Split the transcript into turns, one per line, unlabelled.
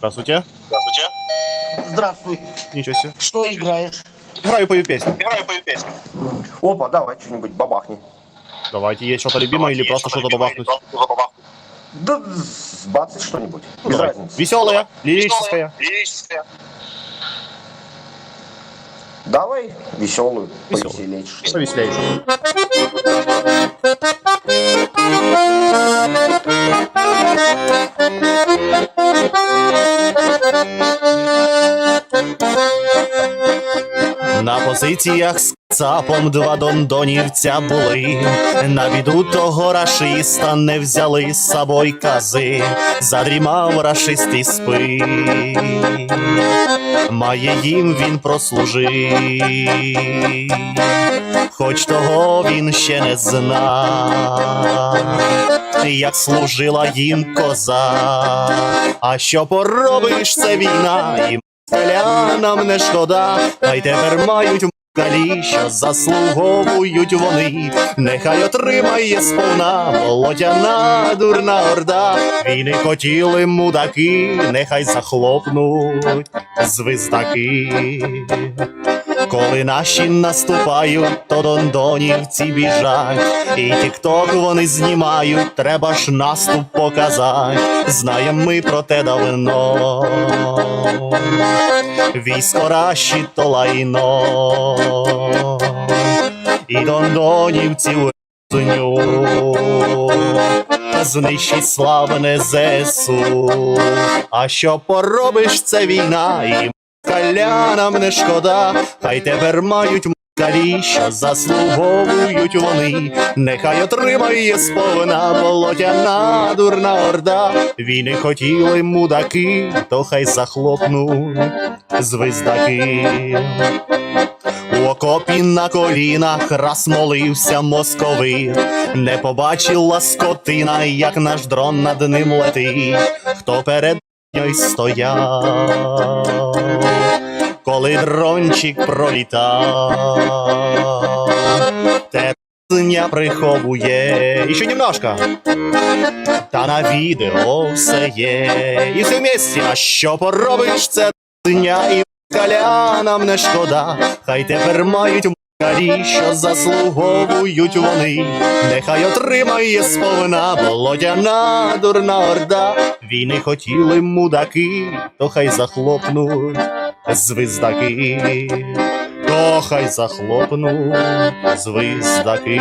Здравствуйте.
Здравствуйте.
Здравствуй.
Ничего себе.
Что играешь?
Играю пою песню.
Играю пою песню.
Опа, давай что-нибудь бабахни.
Давайте, есть что-то любимое или просто что-то бабахнуть?
Да бацать что-нибудь.
Ну,
Без
давай.
разницы.
Веселая, лирическая.
Лирическая.
Давай веселую,
Весёлую.
повеселейшую.
Повеселейшую. На позиціях з цапом два дондонівця були. На біду того рашиста не взяли з собою кази, задрімав рашист і спить. Має їм він прослужив, хоч того він ще не зна, як служила їм коза. А що поробиш, це війна, селянам не шкода, а й тепер мають Калі, заслуговують вони, нехай отримає сповна болотяна дурна орда. Війни хотіли мудаки, нехай захлопнуть звиздаки. Коли наші наступають, то дондонівці біжать, і тікток вони знімають, треба ж наступ показати. Знаєм ми про те давно. Військо раші то лайно, і дондонівців зню. Знищить славне ЗСУ. А що поробиш, це війна, і калянам не шкода, хай тепер мають Калі, що заслуговують вони, нехай отримає сповна болотяна дурна орда. Війни хотіли мудаки, то хай захлопнуть звиздаки. У окопі на колінах раз молився московит, не побачила скотина, як наш дрон над ним летить, хто перед ньою стояв, коли дрончик пролітав, те дня приховує, і ще немножко, та на відео все є, і все вместе, а що поробиш, це дня і калянам не шкода, хай тепер мають Калі, що заслуговують вони, нехай отримає сповна болотяна дурна орда. Війни хотіли мудаки, то хай захлопнуть звиздаки, то хай захлопну звиздаки.